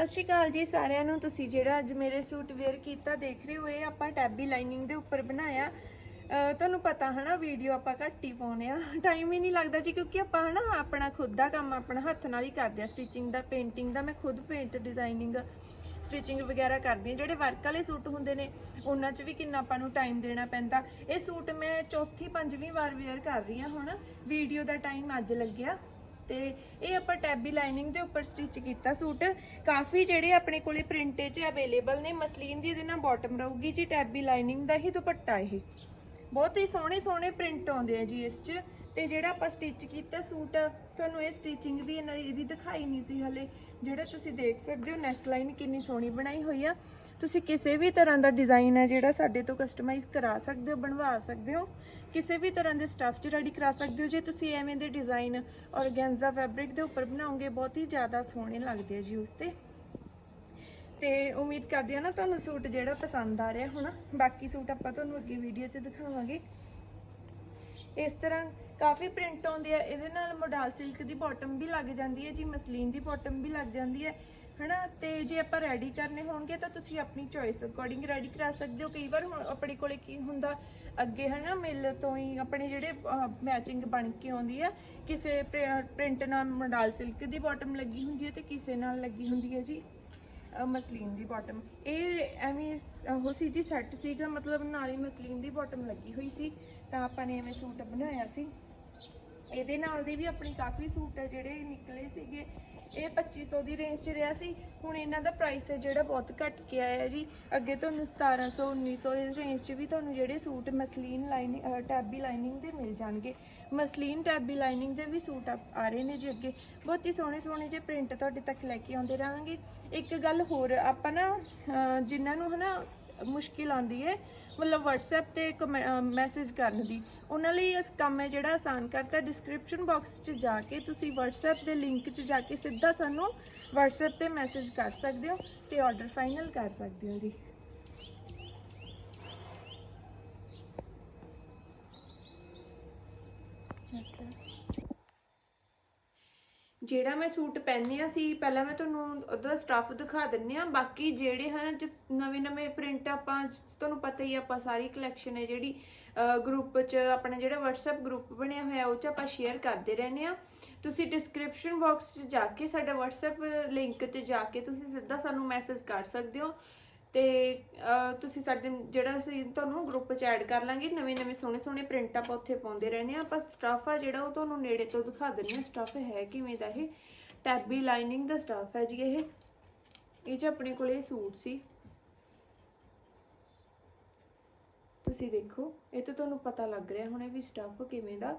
ਸਤਿ ਸ਼੍ਰੀ ਅਕਾਲ ਜੀ ਸਾਰਿਆਂ ਨੂੰ। ਤੁਸੀਂ ਜਿਹੜਾ ਅੱਜ ਮੇਰੇ ਸੂਟ ਵੇਅਰ ਕੀਤਾ, ਦੇਖ ਰਹੇ ਹੋ, ਇਹ ਆਪਾਂ ਟੈਬੀ ਲਾਈਨਿੰਗ ਦੇ ਉੱਪਰ ਬਣਾਇਆ। ਤੁਹਾਨੂੰ ਪਤਾ ਹਨਾ ਵੀਡੀਓ ਆਪਾਂ ਘੱਟ ਹੀ ਪਾਉਨੇ ਆ ਟਾਈਮ ਹੀ ਨਹੀਂ ਲੱਗਦਾ ਜੀ, ਕਿਉਂਕਿ ਆਪਾਂ ਹਨਾ, ਆਪਣਾ ਖੁਦ ਦਾ ਕੰਮ, ਆਪਣਾ ਹੱਥ ਨਾਲ ਹੀ ਕਰਦੇ ਆ ਸਟਿਚਿੰਗ ਦਾ ਪੇਂਟਿੰਗ ਦਾ, ਮੈਂ ਖੁਦ ਪੇਂਟ ਡਿਜ਼ਾਈਨਿੰਗ ਸਟਿਚਿੰਗ ਵਗੈਰਾ ਕਰਦੀ ਹਾਂ। ਜਿਹੜੇ ਵਰਕ ਵਾਲੇ ਸੂਟ ਹੁੰਦੇ ਨੇ, ਉਹਨਾਂ 'ਚ ਵੀ ਕਿੰਨਾ ਆਪਾਂ ਨੂੰ ਟਾਈਮ ਦੇਣਾ ਪੈਂਦਾ। ਇਹ ਸੂਟ ਮੈਂ ਚੌਥੀ, ਪੰਜਵੀਂ ਵਾਰ ਵੇਅਰ ਕਰ ਰਹੀ ਹਾਂ ਹੁਣ। ਵੀਡੀਓ ਦਾ ਟਾਈਮ ਅੱਜ ਲੱਗਿਆ। ਤੇ ਇਹ ਆਪਾਂ ਟੈਬੀ ਲਾਈਨਿੰਗ ਦੇ ਉੱਪਰ ਸਟਿਚ ਕੀਤਾ ਸੂਟ। ਕਾਫੀ ਜਿਹੜੇ ਆਪਣੇ ਕੋਲੇ ਪ੍ਰਿੰਟੇ 'ਚ ਅਵੇਲੇਬਲ ਨੇ, ਮਸਲੀਨ ਦੀ ਇਹਦੇ ਨਾਲ ਬਾਟਮ ਰਹੂਗੀ ਜੀ, ਟੈਬੀ ਲਾਈਨਿੰਗ ਦਾ ਹੀ ਦੁਪੱਟਾ ਇਹ। ਬਹੁਤ ਹੀ ਸੋਹਣੇ ਸੋਹਣੇ ਪ੍ਰਿੰਟ ਆਉਂਦੇ ਆ ਜੀ ਇਸ 'ਚ। ਤੇ ਜਿਹੜਾ ਆਪਾਂ ਸਟਿਚ ਕੀਤਾ ਸੂਟ, ਤੁਹਾਨੂੰ ਇਹ ਸਟਿਚਿੰਗ ਦੀ ਇਹਨਾਂ- ਇਹਦੀ ਦਿਖਾਈ ਨਹੀਂ ਸੀ ਹਲੇ। ਜਿਹੜਾ ਤੁਸੀਂ ਦੇਖ ਸਕਦੇ ਹੋ ਨੈਕ ਲਾਈਨ ਕਿੰਨੀ ਸੋਹਣੀ ਬਣਾਈ ਹੋਈ ਆ। ਤੁਸੀਂ ਕਿਸੇ ਵੀ ਤਰ੍ਹਾਂ ਦਾ ਡਿਜ਼ਾਈਨ ਹੈ ਜਿਹੜਾ ਸਾਡੇ ਤੋਂ ਕਸਟਮਾਈਜ਼ ਕਰਾ ਸਕਦੇ ਹੋ, ਬਣਵਾ ਸਕਦੇ ਹੋ। ਕਿਸੇ ਵੀ ਤਰ੍ਹਾਂ ਦੇ ਸਟੱਫ 'ਚ ਰੈਡੀ ਕਰਾ ਸਕਦੇ ਹੋ। ਜੇ ਤੁਸੀਂ ਐਵੇਂ ਦੇ ਡਿਜ਼ਾਈਨ ਔਰਗੈਂਜ਼ਾ ਫੈਬਰਿਕ ਦੇ ਉੱਪਰ ਬਣਾਓਗੇ, ਬਹੁਤ ਹੀ ਜ਼ਿਆਦਾ ਸੋਹਣੇ ਲੱਗਦੇ ਆ ਜੀ ਉਸ ਤੇ। ਤੇ ਉਮੀਦ ਕਰਦੀ ਹਾਂ ਨਾ ਤੁਹਾਨੂੰ ਸੂਟ ਜਿਹੜਾ ਪਸੰਦ ਆ ਰਿਹਾ ਹੋਣਾ। ਬਾਕੀ ਸੂਟ ਆਪਾਂ ਤੁਹਾਨੂੰ ਅੱਗੇ ਵੀਡੀਓ 'ਚ ਦਿਖਾਵਾਂਗੇ। ਇਸ ਤਰ੍ਹਾਂ ਕਾਫੀ ਪ੍ਰਿੰਟ ਆਉਂਦੇ ਆ। ਇਹਦੇ ਨਾਲ ਮੋਡਲ ਸਿਲਕ ਦੀ ਬਾਟਮ ਵੀ ਲੱਗ ਜਾਂਦੀ ਹੈ ਜੀ, ਮਸਲੀਨ ਦੀ ਬਾਟਮ ਵੀ ਲੱਗ ਜਾਂਦੀ ਹੈ। ਹਨਾ? ਤੇ ਜੇ ਆਪਾਂ ਰੈਡੀ ਕਰਨੇ ਹੋਣਗੇ ਤਾਂ ਤੁਸੀਂ ਆਪਣੀ ਚੋਇਸ ਅਕੋਰਡਿੰਗ ਰੈਡੀ ਕਰਾ ਸਕਦੇ ਹੋ। ਕਈ ਵਾਰ ਹੁਣ ਆਪਣੇ ਕੋਲੇ ਕੀ ਹੁੰਦਾ, ਅੱਗੇ ਹਨਾ ਮਿਲ ਤੋਂ ਹੀ ਆਪਣੇ ਜਿਹੜੇ ਮੈਚਿੰਗ ਬਣ ਕੇ ਆਉਂਦੀ ਹੈ ਕਿਸੇ ਪ੍ਰਿੰਟ ਨਾਲ ਮੋਡਲ ਸਿਲਕ ਦੀ ਬਾਟਮ ਲੱਗੀ ਹੁੰਦੀ ਹੈ ਤੇ ਕਿਸੇ ਨਾਲ ਲੱਗੀ ਹੁੰਦੀ ਹੈ ਜੀ ਮਸਲੀਨ ਦੀ ਬਾਟਮ ਇਹ ਐਵੇਂ ਉਹ ਸੀ ਜੀ ਸੈੱਟ ਸੀਗਾ, ਮਤਲਬ ਨਾਲ ਹੀ ਮਸਲੀਨ ਦੀ ਬਾਟਮ ਲੱਗੀ ਹੋਈ ਸੀ, ਤਾਂ ਆਪਾਂ ਨੇ ਐਵੇਂ ਸੂਟ ਬਣਾਇਆ ਸੀ। ਇਹਦੇ ਨਾਲ ਦੇ ਵੀ ਆਪਣੇ ਕਾਫੀ ਸੂਟ ਹੈ ਜਿਹੜੇ ਨਿਕਲੇ ਸੀਗੇ। ਇਹ 2500 ਦੀ ਰੇਂਜ 'ਚ ਰਿਹਾ ਸੀ। ਹੁਣ ਇਹਨਾਂ ਦਾ ਪ੍ਰਾਈਸ ਹੈ ਜਿਹੜਾ ਬਹੁਤ ਘਟ ਕੇ ਆਇਆ ਜੀ। ਅੱਗੇ ਤੁਹਾਨੂੰ 1700 1900 ਇਸ ਰੇਂਜ 'ਚ ਵੀ ਤੁਹਾਨੂੰ ਜਿਹੜੇ suit muslin lining tabby lining ਦੇ ਮਿਲ ਜਾਣਗੇ। ਮਸਲੀਨ ਟੈਬੀ ਲਾਈਨਿੰਗ ਦੇ ਵੀ ਸੂਟ ਆ ਆ ਰਹੇ ਨੇ ਜੀ ਅੱਗੇ। ਬਹੁਤ ਹੀ ਸੋਹਣੇ ਸੋਹਣੇ ਜਿਹੇ ਪ੍ਰਿੰਟ ਤੁਹਾਡੇ ਤੱਕ ਲੈ ਕੇ ਆਉਂਦੇ ਰਹਾਂਗੇ। ਇੱਕ ਗੱਲ ਹੋਰ, ਆਪਾਂ ਨਾ, ਅਹ ਜਿਨ੍ਹਾਂ ਨੂੰ ਹਨਾ ਮੁਸ਼ਕਿਲ ਆਉਂਦੀ ਹੈ ਮਤਲਬ WhatsApp ਤੇ ਮੈਸੇਜ ਕਰਨ ਦੀ। ਉਹਨਾਂ ਲਈ ਇਸ ਕੰਮ ਹੈ ਜਿਹੜਾ ਆਸਾਨ ਕਰਤਾ। ਡਿਸਕ੍ਰਿਪਸ਼ਨ ਬਾਕਸ 'ਚ ਜਾ ਕੇ ਤੁਸੀਂ WhatsApp ਦੇ ਲਿੰਕ 'ਚ ਜਾ ਕੇ ਸਿੱਧਾ ਸਾਨੂੰ WhatsApp ਤੇ ਮੈਸੇਜ ਕਰ ਸਕਦੇ ਹੋ ਤੇ ਆਰਡਰ ਫਾਈਨਲ ਕਰ ਸਕਦੇ ਹੋ ਜੀ। ਜਿਹੜਾ ਮੈਂ ਸੂਟ ਪਹਿਨਿਆ ਸੀ, ਪਹਿਲਾਂ ਮੈਂ ਤੁਹਾਨੂੰ ਉਹਦਾ ਸਟੱਫ ਦਿਖਾ ਦਿੰਨੀ ਆ ਬਾਕੀ ਜਿਹੜੇ ਹਨ ਨਵੇਂ ਨਵੇਂ ਪ੍ਰਿੰਟ ਆਪਾਂ, ਤੁਹਾਨੂੰ ਪਤਾ ਹੀ ਆਪਾਂ ਸਾਰੀ ਕਲੈਕਸ਼ਨ ਹੈ ਜਿਹੜੀ ਗਰੁੱਪ 'ਚ, ਆਪਣਾ ਜਿਹੜਾ WhatsApp ਗਰੁੱਪ ਬਣਿਆ ਹੋਇਆ, ਉਹ 'ਚ ਆਪਾਂ ਸ਼ੇਅਰ ਕਰਦੇ ਰਹਿੰਦੇ ਆ ਤੁਸੀਂ ਡਿਸਕ੍ਰਿਪਸ਼ਨ ਬਾਕਸ 'ਚ ਜਾ ਕੇ, ਸਾਡਾ WhatsApp ਲਿੰਕ ਤੇ ਜਾ ਕੇ ਤੁਸੀਂ ਸਿੱਧਾ ਸਾਨੂੰ ਮੈਸੇਜ ਕਰ ਸਕਦੇ ਹੋ। ਤੇ ਤੁਸੀਂ ਸਾਡੇ ਜਿਹੜਾ ਅਸੀਂ ਤੁਹਾਨੂੰ ਗਰੁੱਪ 'ਚ ਐਡ ਕਰ ਲਾਂਗੇ, ਨਵੇਂ ਨਵੇਂ ਸੋਹਣੇ ਸੋਹਣੇ ਪ੍ਰਿੰਟ ਆਪਾਂ ਉੱਥੇ ਪਾਉਂਦੇ ਰਹਿੰਦੇ ਆ ਆਪਾਂ ਸਟੱਫ ਆ ਜਿਹੜਾ ਉਹ ਤੁਹਾਨੂੰ ਨੇੜੇ ਤੋਂ ਦਿਖਾ ਦਿੰਦੇ ਆ ਸਟੱਫ ਹੈ ਕਿਵੇਂ ਦਾ ਇਹ? ਟੈਬੀ ਲਾਈਨਿੰਗ ਦਾ ਸਟੱਫ ਹੈ ਜੀ ਇਹ। ਇਹ 'ਚ ਆਪਣੇ ਕੋਲੇ ਸੂਟ ਸੀ। ਤੁਸੀਂ ਦੇਖੋ, ਇਹ ਤਾਂ ਤੁਹਾਨੂੰ ਪਤਾ ਲੱਗ ਰਿਹਾ ਹੁਣੇ ਵੀ ਸਟੱਫ ਕਿਵੇਂ ਦਾ।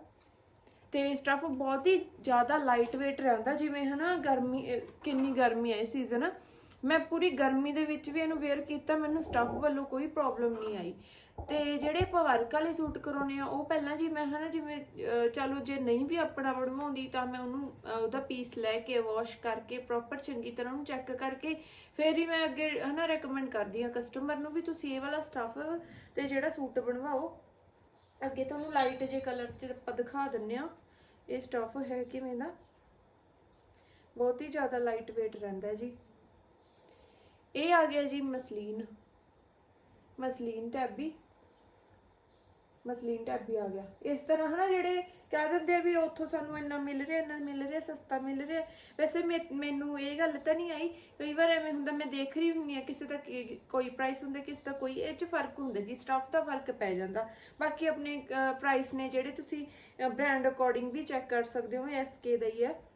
ਤੇ ਸਟੱਫ ਬਹੁਤ ਹੀ ਜ਼ਿਆਦਾ ਲਾਈਟ weight ਰਹਿੰਦਾ, ਜਿਵੇਂ ਹਨਾ ਗਰਮੀ ਕਿੰਨੀ ਗਰਮੀ ਹੈ ਇਸ ਸੀਜ਼ਨ ਮੈਂ ਪੂਰੀ ਗਰਮੀ ਦੇ ਵਿੱਚ ਵੀ ਇਹਨੂੰ ਵੇਅਰ ਕੀਤਾ, ਮੈਨੂੰ ਸਟੱਫ ਵੱਲੋਂ ਕੋਈ ਪ੍ਰੋਬਲਮ ਨਹੀਂ ਆਈ। ਤੇ ਜਿਹੜੇ ਆਪਾਂ ਵਰਕ ਵਾਲੇ ਸੂਟ ਕਰਾਉਨੇ ਆ ਉਹ ਪਹਿਲਾਂ ਜੀ ਮੈਂ ਹਨਾ ਜਿਵੇਂ ਚਲੋ ਜੇ ਨਹੀਂ ਵੀ ਆਪਣਾ ਬਣਵਾਉਂਦੀ ਤਾਂ ਮੈਂ ਉਹਨੂੰ ਉਹਦਾ ਪੀਸ ਲੈ ਕੇ ਵਾਸ਼ ਕਰਕੇ ਪ੍ਰੋਪਰ ਚੰਗੀ ਤਰ੍ਹਾਂ ਉਹਨੂੰ ਚੈੱਕ ਕਰਕੇ ਫਿਰ ਹੀ ਮੈਂ ਅੱਗੇ ਹਨਾ ਰეკਮੈਂਡ ਕਰਦੀ ਆ ਕਸਟਮਰ ਨੂੰ ਵੀ ਤੁਸੀਂ ਇਹ ਵਾਲਾ ਸਟੱਫ ਤੇ ਜਿਹੜਾ ਸੂਟ ਬਣਵਾਓ। ਅੱਗੇ ਤੁਹਾਨੂੰ ਲਾਈਟ ਜੇ ਕਲਰ ਚ ਆਪਾਂ ਦਿਖਾ ਦਿੰਨੇ ਆ ਇਹ ਸਟੱਫ ਹੈ ਕਿਵੇਂ ਦਾ? ਬਹੁਤ ਹੀ ਜ਼ਿਆਦਾ ਲਾਈਟ weight ਰਹਿੰਦਾ ਜੀ। ਇਹ ਆ ਗਿਆ ਜੀ muslin. Muslin tabby. Muslin tabby ਆ ਗਿਆ। ਇਸ ਤਰ੍ਹਾਂ ਹਨਾ ਜਿਹੜੇ ਕਹਿ ਦਿੰਦੇ ਆ ਵੀ ਉੱਥੋਂ ਸਾਨੂੰ ਇੰਨਾ ਮਿਲ ਰਿਹਾ, ਇੰਨਾ ਮਿਲ ਰਿਹਾ, ਸਸਤਾ ਮਿਲ ਰਿਹਾ। ਵੈਸੇ ਮੈ- ਮੈਨੂੰ ਇਹ ਗੱਲ ਤਾਂ ਨਹੀਂ ਆਈ। ਕਈ ਵਾਰ ਐਵੇਂ ਹੁੰਦਾ, ਮੈਂ ਦੇਖ ਰਹੀ ਹੁੰਨੀ ਆ ਕਿਸੇ ਦਾ ਕੀ- ਕੋਈ ਪ੍ਰਾਈਸ ਹੁੰਦਾ, ਕਿਸੇ ਦਾ ਕੋਈ, ਇਹ ਚ ਫ਼ਰਕ ਹੁੰਦਾ ਜੀ। ਸਟਾਫ ਦਾ ਫ਼ਰਕ ਪੈ ਜਾਂਦਾ। ਬਾਕੀ ਆਪਣੇ ਪ੍ਰਾਈਸ ਨੇ ਜਿਹੜੇ ਤੁਸੀਂ ਬ੍ਰਾਂਡ ਅਕੋਰਡਿੰਗ ਵੀ ਚੈੱਕ ਕਰ ਸਕਦੇ ਹੋ ਐਸਕੇ ਦਾ ਹੀ ਹੈ।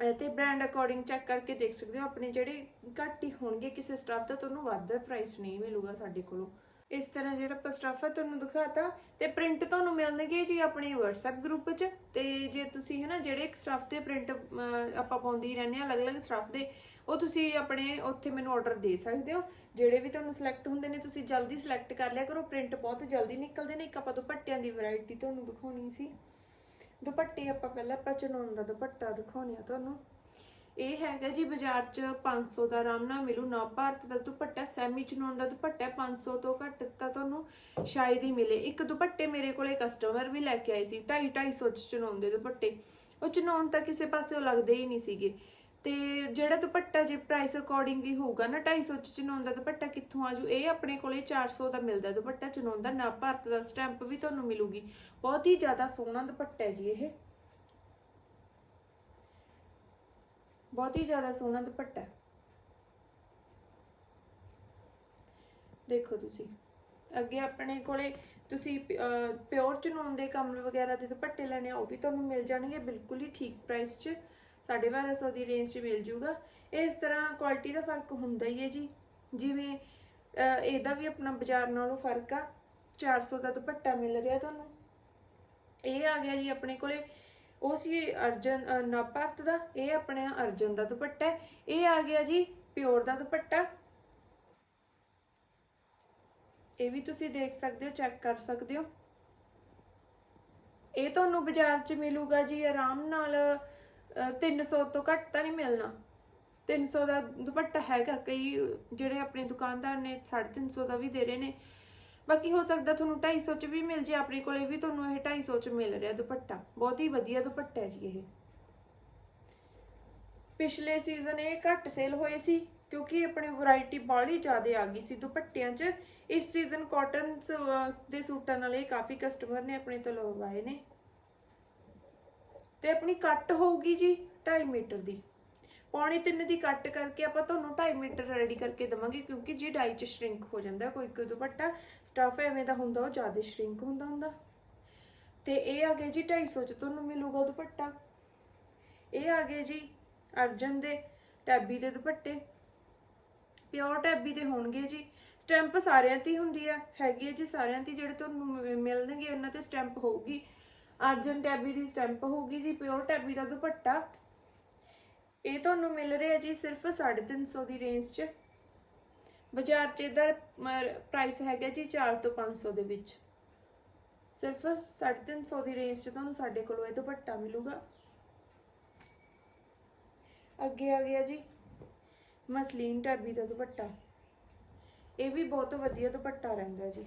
ਤੇ ਬ੍ਰਾਂਡ ਅਕੋਰਡਿੰਗ ਚੈੱਕ ਕਰਕੇ ਦੇਖ ਸਕਦੇ ਹੋ, ਆਪਣੇ ਜਿਹੜੇ ਘੱਟ ਹੀ ਹੋਣਗੇ ਕਿਸੇ ਸਟਾਫ ਦਾ, ਤੁਹਾਨੂੰ ਵੱਧ ਪ੍ਰਾਈਸ ਨਹੀਂ ਮਿਲੂਗਾ ਸਾਡੇ ਕੋਲੋਂ। ਇਸ ਤਰ੍ਹਾਂ ਜਿਹੜਾ ਆਪਾਂ ਸਟਾਫ ਹੈ ਤੁਹਾਨੂੰ ਦਿਖਾਤਾ, ਤੇ ਪ੍ਰਿੰਟ ਤੁਹਾਨੂੰ ਮਿਲਣਗੇ ਜੀ ਆਪਣੇ WhatsApp ਗਰੁੱਪ 'ਚ, ਤੇ ਜੇ ਤੁਸੀਂ ਹੈ ਨਾ ਜਿਹੜੇ ਸਟਾਫ ਦੇ ਪ੍ਰਿੰਟ ਆਪਾਂ ਪਾਉਂਦੇ ਰਹਿੰਦੇ ਆ ਅਲੱਗ-ਅਲੱਗ ਸਟਾਫ ਦੇ, ਉਹ ਤੁਸੀਂ ਆਪਣੇ ਉੱਥੇ ਮੈਨੂੰ ਆਰਡਰ ਦੇ ਸਕਦੇ ਹੋ। ਜਿਹੜੇ ਵੀ ਤੁਹਾਨੂੰ ਸਿਲੈਕਟ ਹੁੰਦੇ ਨੇ, ਤੁਸੀਂ ਜਲਦੀ ਸਿਲੈਕਟ ਕਰ ਲਿਆ ਕਰੋ ਪ੍ਰਿੰਟ ਬਹੁਤ ਜਲਦੀ ਨਿਕਲਦੇ ਨੇ, ਇੱਕ ਆਪਾਂ ਪੱਟਿਆਂ ਦੀ ਵੈਰਾਈਟੀ ਤੁਹਾਨੂੰ ਦਿਖਾਉਣੀ ਸੀ। ਦੁਪੱਟੇ ਆਪਾਂ ਪਹਿਲਾਂ ਆਪਾਂ ਦਾ ਦੁਪੱਟਾ ਦਿਖਾਉਣੇ ਆ ਤੁਹਾਨੂੰ। ਇਹ ਹੈਗਾ ਜੀ ਬਾਜ਼ਾਰ 'ਚ 500 ਦਾ ਆਰਾਮ ਨਾਲ ਮਿਲੂ। ਨਾ ਭਾਰਤ ਦਾ ਦੁਪੱਟਾ, ਸੈਮੀ ਚਨੌਨ ਦਾ ਦੁਪੱਟਾ 500 ਤੋਂ ਘੱਟ ਤਾਂ ਤੁਹਾਨੂੰ ਸ਼ਾਇਦ ਹੀ ਮਿਲੇ। ਇੱਕ ਦੁਪੱਟੇ ਮੇਰੇ ਕੋਲੇ ਕਸਟਮਰ ਵੀ ਲੈ ਕੇ ਆਏ ਸੀ 2.5 250 ਚ ਚਨੌਨ ਦੇ ਦੁਪੱਟੇ। ਉਹ ਚਨੌਨ ਤਾਂ ਕਿਸੇ ਪਾਸਿਓਂ ਲੱਗਦੇ ਹੀ ਨਹੀਂ ਸੀਗੇ। ਤੇ ਜਿਹੜਾ ਦੁਪੱਟਾ ਜੇ ਪ੍ਰਾਈਸ ਅਕੋਰਡਿੰਗ ਹੀ ਹੋਊਗਾ ਨਾ 250 ਚ ਚਨੌਨ ਦਾ ਦੁਪੱਟਾ ਕਿੱਥੋਂ ਆਜੂ ਇਹ ਆਪਣੇ ਕੋਲੇ 400 ਦਾ ਮਿਲਦਾ ਦੁਪੱਟਾ ਚਨੌਨ ਦਾ, ਨਾ ਭਾਰਤ ਦਾ ਸਟੈਂਪ ਵੀ ਤੁਹਾਨੂੰ ਮਿਲੂਗੀ। ਬਹੁਤ ਹੀ ਜ਼ਿਆਦਾ ਸੋਹਣਾ ਦੁਪੱਟਾ ਹੈ ਜੀ ਇਹ। ਬਹੁਤ ਹੀ ਜ਼ਿਆਦਾ ਸੋਹਣਾ ਦੁਪੱਟਾ। ਦੇਖੋ ਤੁਸੀਂ। ਅੱਗੇ ਆਪਣੇ ਕੋਲੇ ਤੁਸੀਂ ਪਿਓਰ ਚਨੌਨ ਦੇ ਕਮਲ ਵਗੈਰਾ ਦੇ ਦੁਪੱਟੇ ਲੈਣੇ ਆ, ਉਹ ਵੀ ਤੁਹਾਨੂੰ ਮਿਲ ਜਾਣਗੇ, ਬਿਲਕੁਲ ਹੀ ਠੀਕ ਪ੍ਰਾਈਸ 'ਚ। 1250 ਦੀ ਰੇਂਜ 'ਚ ਮਿਲ ਜੂਗਾ। ਇਸ ਤਰ੍ਹਾਂ ਕੁਆਲਿਟੀ ਦਾ ਫ਼ਰਕ ਹੁੰਦਾ ਹੀ ਹੈ ਜੀ। ਜਿਵੇਂ ਇਹਦਾ ਵੀ ਆਪਣਾ ਬਾਜ਼ਾਰ ਨਾਲੋਂ ਫ਼ਰਕ ਆ। 400 ਦਾ ਦੁਪੱਟਾ ਮਿਲ ਰਿਹਾ ਤੁਹਾਨੂੰ। ਇਹ ਆ ਗਿਆ ਜੀ ਆਪਣੇ ਕੋਲੇ। ਉਹ ਸੀ ਅਰਜਨ ਭਾਰਤ ਦਾ। ਇਹ ਆਪਣੇ ਅਰਜਨ ਦਾ ਦੁਪੱਟਾ ਇਹ ਆ ਗਿਆ ਜੀ ਪਿਓਰ ਦਾ ਦੁਪੱਟਾ। ਇਹ ਵੀ ਤੁਸੀਂ ਦੇਖ ਸਕਦੇ ਹੋ, ਚੈੱਕ ਕਰ ਸਕਦੇ ਹੋ। ਇਹ ਤੁਹਾਨੂੰ ਬਾਜ਼ਾਰ 'ਚ ਮਿਲੂਗਾ ਜੀ ਆਰਾਮ ਨਾਲ। 300 ਤੋਂ ਘੱਟ ਤਾਂ ਨਹੀਂ ਮਿਲਣਾ। 300 ਦਾ ਦੁਪੱਟਾ ਹੈਗਾ, ਕਈ ਜਿਹੜੇ ਆਪਣੇ ਦੁਕਾਨਦਾਰ ਨੇ 350 ਦਾ ਵੀ ਦੇ ਰਹੇ ਨੇ। ਬਾਕੀ ਹੋ ਸਕਦਾ ਤੁਹਾਨੂੰ 250 ਚ ਵੀ ਮਿਲ ਜੇ, ਆਪਣੇ ਕੋਲੇ ਵੀ ਤੁਹਾਨੂੰ ਇਹ 250 ਚ ਮਿਲ ਰਿਹਾ ਦੁਪੱਟਾ। ਬਹੁਤ ਹੀ ਵਧੀਆ ਦੁਪੱਟਾ ਹੈ ਜੀ ਇਹ। ਪਿਛਲੇ ਸੀਜ਼ਨ ਇਹ ਘੱਟ ਸੇਲ ਹੋਏ ਸੀ, ਕਿਉਂਕਿ ਆਪਣੇ ਵੈਰਾਈਟੀ ਬਾਹਲੀ ਜ਼ਿਆਦਾ ਆ ਗਈ ਸੀ ਦੁਪੱਟਿਆਂ 'ਚ। ਇਸ ਸੀਜ਼ਨ ਕਾਟਨ ਦੇ ਸੂਟਾਂ ਨਾਲ ਇਹ ਕਾਫੀ ਕਸਟਮਰ ਨੇ ਆਪਣੇ ਤੋਂ ਲਵਾਏ ਨੇ। ਤੇ ਆਪਣੀ ਕੱਟ ਹੋਊਗੀ ਜੀ 2.5 ਮੀਟਰ ਦੀ। ਪੌਣੇ 3 ਦੀ ਕੱਟ ਕਰਕੇ ਆਪਾਂ ਤੁਹਾਨੂੰ 2.5 ਮੀਟਰ ਰੈਡੀ ਕਰਕੇ ਦਵਾਂਗੇ ਕਿਉਂਕਿ ਜੀ ਡਾਈ 'ਚ ਸ਼ਰਿੰਕ ਹੋ ਜਾਂਦਾ, ਕੋਈ ਕੋਈ ਦੁਪੱਟਾ ਸਟਫ ਐਵੇਂ ਦਾ ਹੁੰਦਾ, ਉਹ ਜ਼ਿਆਦਾ ਸ਼ਰਿੰਕ ਹੁੰਦਾ ਹੁੰਦਾ। ਤੇ ਇਹ ਆ ਗਿਆ ਜੀ 250 ਚ ਤੁਹਾਨੂੰ ਮਿਲੂਗਾ ਦੁਪੱਟਾ। ਇਹ ਆ ਗਏ ਜੀ ਅਰਜਨ ਦੇ ਟੈਬੀ ਦੇ ਦੁਪੱਟੇ। ਪਿਓਰ ਟੈਬੀ ਦੇ ਹੋਣਗੇ ਜੀ। ਸਟੈਂਪ ਸਾਰਿਆਂ ਤੇ ਹੁੰਦੀ ਆ, ਹੈਗੀ ਹੈ ਜੀ ਸਾਰਿਆਂ ਤੇ ਜਿਹੜੇ ਤੁਹਾਨੂੰ ਮਿਲਣਗੇ ਉਹਨਾਂ ਤੇ ਸਟੈਂਪ ਹੋਊਗੀ। ਅਰਜਨ ਟੈਬੀ ਦੀ ਸਟੈਂਪ ਹੋਊਗੀ ਜੀ, ਪਿਓਰ ਟੈਬੀ ਦਾ ਦੁਪੱਟਾ। ਇਹ ਤੁਹਾਨੂੰ ਮਿਲ ਰਿਹਾ ਜੀ ਸਿਰਫ 350 ਦੀ ਰੇਂਜ 'ਚ। ਬਾਜ਼ਾਰ 'ਚ ਇਹਦਾ ਪ੍ਰਾਈਸ ਹੈਗਾ ਜੀ 4 ਤੋਂ 500 ਦੇ ਵਿੱਚ। ਸਿਰਫ 350 ਦੀ ਰੇਂਜ 'ਚ ਤੁਹਾਨੂੰ ਸਾਡੇ ਕੋਲੋਂ ਇਹ ਦੁਪੱਟਾ ਮਿਲੂਗਾ। ਅੱਗੇ ਆ ਗਿਆ ਜੀ, ਮਸਲੀਨ ਟੈਬੀ ਦਾ ਦੁਪੱਟਾ। ਇਹ ਵੀ ਬਹੁਤ ਵਧੀਆ ਦੁਪੱਟਾ ਰਹਿੰਦਾ ਜੀ।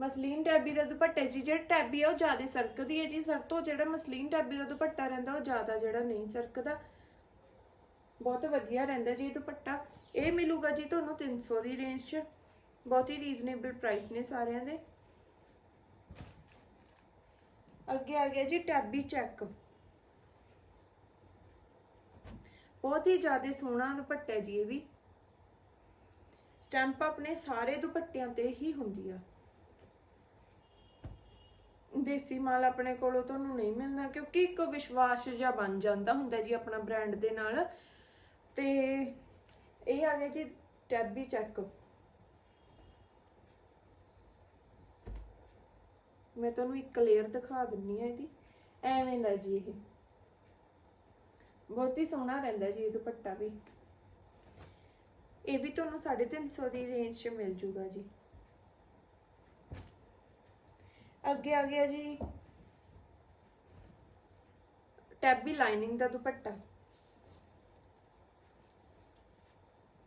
ਮਸਲੀਨ ਟੈਬੀ ਦਾ ਦੁਪੱਟਾ ਜੀ, ਜਿਹੜਾ ਟੈਬੀ ਆ, ਉਹ ਜ਼ਿਆਦਾ ਸਰਕਦੀ ਹੈ ਜੀ, ਸਰ ਤੋਂ ਜਿਹੜਾ ਮਸਲੀਨ ਟੈਬੀ ਦਾ ਦੁਪੱਟਾ ਰਹਿੰਦਾ, ਉਹ ਜ਼ਿਆਦਾ ਜਿਹੜਾ ਨਹੀਂ ਸਰਕਦਾ। ਬਹੁਤ ਵਧੀਆ ਰਹਿੰਦਾ ਜੀ ਦੁਪੱਟਾ। ਇਹ ਮਿਲੂਗਾ ਜੀ ਤੁਹਾਨੂੰ 300 ਦੀ ਰੇਂਜ 'ਚ। ਬਹੁਤ ਹੀ ਰੀਜ਼ਨੇਬਲ ਪ੍ਰਾਈਸ ਨੇ ਸਾਰਿਆਂ ਦੇ। ਅੱਗੇ ਆ ਗਿਆ ਜੀ ਟੈਬੀ ਚੈੱਕ। ਬਹੁਤ ਹੀ ਜ਼ਿਆਦਾ ਸੋਹਣਾ ਦੁਪੱਟਾ ਜੀ ਇਹ ਵੀ। ਸਟੈਂਪ ਆਪਣੇ ਸਾਰੇ ਦੁਪੱਟਿਆਂ ਤੇ ਹੀ ਹੁੰਦੀ ਆ। ਦੇਸੀ ਮਾਲ ਆਪਣੇ ਕੋਲੋਂ ਤੁਹਾਨੂੰ ਨਹੀਂ ਮਿਲਣਾ ਕਿਉਂਕਿ ਇੱਕ ਵਿਸ਼ਵਾਸ ਜਿਹਾ ਬਣ ਜਾਂਦਾ ਹੁੰਦਾ ਜੀ ਆਪਣਾ ਬ੍ਰਾਂਡ ਦੇ ਨਾਲ। ਤੇ ਇਹ ਆ ਗਿਆ ਜੀ ਟੈਬੀ ਚੈੱਕ। ਮੈਂ ਤੁਹਾਨੂੰ ਇੱਕ ਲੇਅਰ ਦਿਖਾ ਦਿੰਨੀ ਆ ਇਹਦੀ। ਐਵੇਂ ਦਾ ਜੀ ਇਹ। ਬਹੁਤ ਹੀ ਸੋਹਣਾ ਰਹਿੰਦਾ ਜੀ ਇਹ ਦੁਪੱਟਾ ਵੀ। ਇਹ ਵੀ ਤੁਹਾਨੂੰ 350 ਦੀ ਰੇਂਜ 'ਚ ਮਿਲ ਜੂਗਾ ਜੀ। ਅੱਗੇ ਆ ਗਿਆ ਜੀ। ਟੈਬੀ ਲਾਈਨਿੰਗ ਦਾ ਦੁਪੱਟਾ।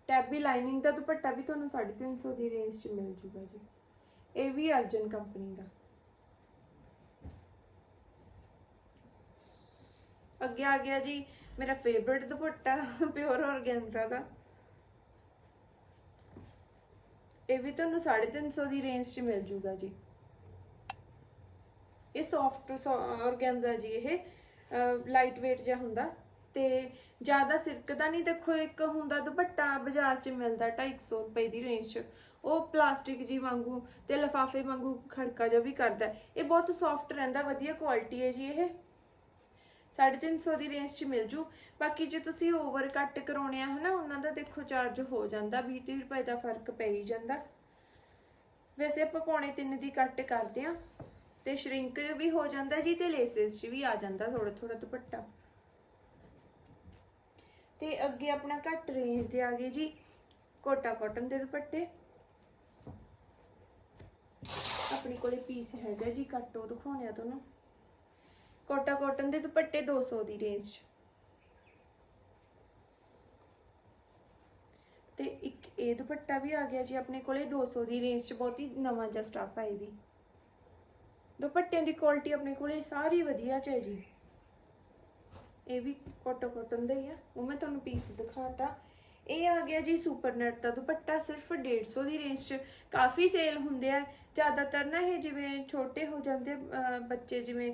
ਟੈਬੀ ਲਾਈਨਿੰਗ ਦਾ ਦੁਪੱਟਾ ਵੀ ਤੁਹਾਨੂੰ 350 ਦੀ ਰੇਂਜ 'ਚ ਮਿਲ ਜੂਗਾ ਜੀ। ਇਹ ਵੀ ਅਰਜਨ ਕੰਪਨੀ ਦਾ। ਅੱਗੇ ਆ ਗਿਆ ਜੀ, ਮੇਰਾ ਫੇਵਰਿਟ ਦੁਪੱਟਾ ਪਿਓਰ ਔਰਗੈਂਜ਼ਾ ਦਾ। ਇਹ ਵੀ ਤੁਹਾਨੂੰ 350 ਦੀ ਰੇਂਜ 'ਚ ਮਿਲ ਜੂਗਾ ਜੀ। ਇਹ ਸੌਫਟ ਔਰਗੈਂਜ਼ਾ ਜੀ ਇਹ ਲਾਈਟ weight ਜਿਹਾ ਹੁੰਦਾ। ਤੇ ਜ਼ਿਆਦਾ ਸਿਰਕਦਾ ਨਹੀਂ, ਦੇਖੋ, ਇੱਕ ਹੁੰਦਾ ਦੁਪੱਟਾ ਬਾਜ਼ਾਰ 'ਚ ਮਿਲਦਾ 250 ਰੁਪਏ ਦੀ ਰੇਂਜ 'ਚ। ਉਹ ਪਲਾਸਟਿਕ ਜੀ ਵਾਂਗੂ ਤੇ ਲਫਾਫੇ ਵਾਂਗੂ ਖੜਕਾ ਜਿਹਾ ਵੀ ਕਰਦਾ ਇਹ ਬਹੁਤ ਸੌਫਟ ਰਹਿੰਦਾ, ਵਧੀਆ ਕੁਆਲਿਟੀ ਹੈ ਜੀ ਇਹ। 350 ਦੀ ਰੇਂਜ 'ਚ ਮਿਲ ਜੂ। ਬਾਕੀ ਜੇ ਤੁਸੀਂ ਓਵਰ ਕੱਟ ਕਰਾਉਣੇ ਆ, ਹਨਾ, ਉਹਨਾਂ ਦਾ ਦੇਖੋ ਚਾਰਜ ਹੋ ਜਾਂਦਾ 20 30 ਰੁਪਏ ਦਾ ਫ਼ਰਕ ਪੈ ਹੀ ਜਾਂਦਾ। ਵੈਸੇ ਆਪਾਂ ਪੌਣੇ 3 ਦੀ ਕੱਟ ਕਰਦੇ ਆ ਤੇ ਸ਼ਰਿੰਕ ਵੀ ਹੋ ਜਾਂਦਾ ਜੀ ਤੇ ਲੇਸਿਸ 'ਚ ਵੀ ਆ ਜਾਂਦਾ ਥੋੜਾ ਥੋੜਾ ਦੁਪੱਟਾ। ਤੇ ਅੱਗੇ ਆਪਣਾ ਘੱਟ ਰੇਂਜ ਦੇ ਆ ਗਏ ਜੀ ਕੋਟਾ ਕਾਟਨ ਦੇ ਦੁਪੱਟੇ। ਆਪਣੀ ਕੋਲੇ ਪੀਸ ਹੈਗਾ ਜੀ ਕੱਟ ਉਹ ਤੁਹਾਨੂੰ। ਕੋਟਾ ਕਾਟਨ ਦੇ ਦੁਪੱਟੇ 200 ਦੀ ਰੇਂਜ 'ਚ। ਤੇ ਇੱਕ ਇਹ ਦੁਪੱਟਾ ਵੀ ਆ ਗਿਆ ਜੀ, ਆਪਣੇ ਕੋਲੇ 200 ਦੀ ਰੇਂਜ 'ਚ, ਬਹੁਤ ਹੀ ਨਵਾਂ ਜਿਹਾ ਸਟਾਫ ਹੈ ਵੀ। ਦੁਪੱਟਿਆਂ ਦੀ ਕੁਆਲਿਟੀ ਆਪਣੇ ਕੋਲੇ ਸਾਰੀ ਵਧੀਆ ਚ ਹੈ ਜੀ। ਇਹ ਵੀ ਕੋਟੋ ਕੋਟਨ ਦਾ ਹੀ ਆ। ਉਹ ਮੈਂ ਤੁਹਾਨੂੰ ਪੀਸ ਦਿਖਾਤਾ। ਇਹ ਆ ਗਿਆ ਜੀ ਸੁਪਰ ਨੈਟ ਦਾ ਦੁਪੱਟਾ, ਸਿਰਫ 150 ਦੀ ਰੇਂਜ 'ਚ। ਕਾਫੀ ਸੇਲ ਹੁੰਦੇ ਆ। ਜ਼ਿਆਦਾਤਰ ਨਾ ਇਹ ਜਿਵੇਂ ਛੋਟੇ ਹੋ ਜਾਂਦੇ ਬੱਚੇ ਜਿਵੇਂ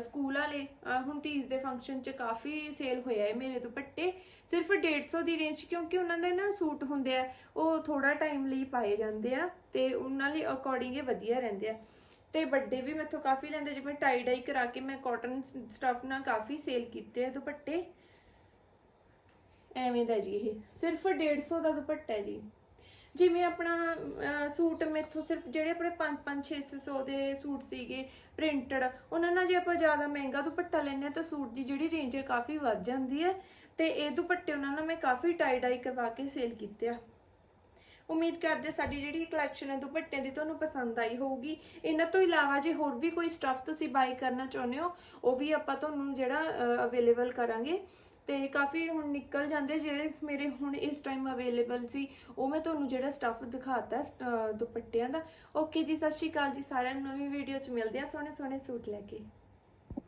ਸਕੂਲ ਵਾਲੇ ਹੁਣ ਤੀਜ ਦੇ ਫੰਕਸ਼ਨ 'ਚ ਕਾਫੀ ਸੇਲ ਹੋਇਆ ਹੈ ਮੇਰੇ ਦੁਪੱਟੇ। ਸਿਰਫ 150 ਦੀ ਰੇਂਜ 'ਚ, ਕਿਉਂਕਿ ਉਹਨਾਂ ਦੇ ਨਾ ਸੂਟ ਹੁੰਦੇ ਆ, ਉਹ ਥੋੜਾ ਟਾਈਮ ਲਈ ਪਾਏ ਜਾਂਦੇ ਆ ਤੇ ਉਹਨਾਂ ਲਈ ਅਕੋਰਡਿੰਗ ਇਹ ਵਧੀਆ ਰਹਿੰਦੇ ਆ। ਤੇ ਵੱਡੇ ਵੀ ਮੈਥੋਂ ਕਾਫੀ ਲੈਂਦੇ, ਜਿਵੇਂ ਟਾਈ ਡਾਈ ਕਰਾ ਕੇ ਮੈਂ ਕਾਟਨ ਸਟਫ ਨਾਲ ਕਾਫੀ ਸੇਲ ਕੀਤੇ ਆ ਦੁਪੱਟੇ। ਐਵੇਂ ਦਾ ਜੀ ਇਹ, ਸਿਰਫ 150 ਦਾ ਦੁਪੱਟਾ ਹੈ ਜੀ। ਜਿਵੇਂ ਆਪਣਾ ਸੂਟ ਮੈਥੋਂ ਸਿਰਫ ਜਿਹੜੇ ਆਪਣੇ 5 5 600 ਦੇ ਸੂਟ ਸੀਗੇ ਪ੍ਰਿੰਟਡ ਉਹਨਾਂ ਨਾਲ ਜੇ ਆਪਾਂ ਜ਼ਿਆਦਾ ਮਹਿੰਗਾ ਦੁਪੱਟਾ ਲੈਂਦੇ ਤਾਂ ਸੂਟ ਦੀ ਜਿਹੜੀ ਰੇਂਜ ਹੈ ਕਾਫੀ ਵੱਧ ਜਾਂਦੀ ਹੈ। ਤੇ ਇਹ ਦੁਪੱਟੇ ਉਹਨਾਂ ਨਾਲ ਮੈਂ ਕਾਫੀ ਟਾਈ ਡਾਈ ਕਰਵਾ ਕੇ ਸੇਲ ਕੀਤੇ ਆ। ਉਮੀਦ ਕਰਦੇ ਸਾਡੀ ਜਿਹੜੀ ਕਲੈਕਸ਼ਨ ਹੈ ਦੁਪੱਟਿਆਂ ਦੀ ਤੁਹਾਨੂੰ ਪਸੰਦ ਆਈ ਹੋਊਗੀ। ਇਹਨਾਂ ਤੋਂ ਇਲਾਵਾ ਜੇ ਹੋਰ ਵੀ ਕੋਈ ਸਟੱਫ ਤੁਸੀਂ ਬਾਈ ਕਰਨਾ ਚਾਹੁੰਦੇ ਹੋ ਉਹ ਵੀ ਆਪਾਂ ਤੁਹਾਨੂੰ ਜਿਹੜਾ ਅਵੇਲੇਬਲ ਕਰਾਂਗੇ। ਤੇ ਕਾਫੀ ਹੁਣ ਨਿਕਲ ਜਾਂਦੇ ਜਿਹੜੇ ਮੇਰੇ ਹੁਣ ਇਸ ਟਾਈਮ ਅਵੇਲੇਬਲ ਸੀ ਉਹ ਮੈਂ ਤੁਹਾਨੂੰ ਜਿਹੜਾ ਸਟੱਫ ਦਿਖਾਤਾ ਅਹ, ਦੁਪੱਟਿਆਂ ਦਾ। ਓਕੇ ਜੀ ਸਤਿ ਸ਼੍ਰੀ ਅਕਾਲ ਜੀ ਸਾਰਿਆਂ ਨੂੰ। ਨਵੀਂ ਵੀਡੀਓ ਚ ਮਿਲਦੇ ਆ ਸੋਹਣੇ ਸੋਹਣੇ ਸੂਟ ਲੈ ਕੇ।